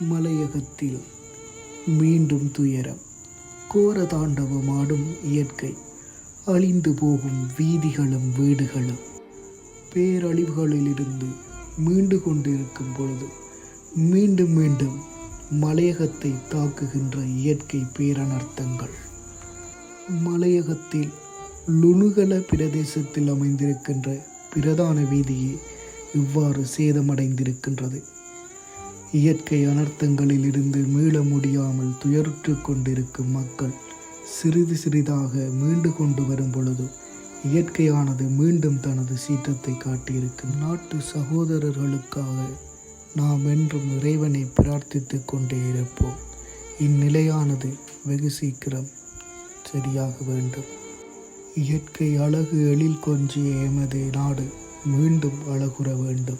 மலையகத்தில் மீண்டும் துயரம். கோரதாண்டவம் ஆடும் இயற்கை. அழிந்து போகும் வீதிகளும் வீடுகளும். பேரழிவுகளிலிருந்து மீண்டு கொண்டிருக்கும் பொழுது மீண்டும் மீண்டும் மலையகத்தை தாக்குகின்ற இயற்கை பேரனர்த்தங்கள். மலையகத்தில் லுணுகல பிரதேசத்தில் அமைந்திருக்கின்ற பிரதான வீதியே இவ்வாறு சேதமடைந்திருக்கின்றது. இயற்கை அனர்த்தங்களில் இருந்து மீள முடியாமல் துயருற்று கொண்டிருக்கும் மக்கள் சிறிது சிறிதாக மீண்டு கொண்டு வரும் பொழுது இயற்கையானது மீண்டும் தனது சீற்றத்தை காட்டியிருக்கும். நாட்டு சகோதரர்களுக்காக நாம் என்றும் இறைவனை பிரார்த்தித்து கொண்டே இருப்போம். இந்நிலையானது வெகு சீக்கிரம் சரியாக வேண்டும். இயற்கை அழகு எழில் கொஞ்சிய எமது நாடு மீண்டும் அழகுற வேண்டும்.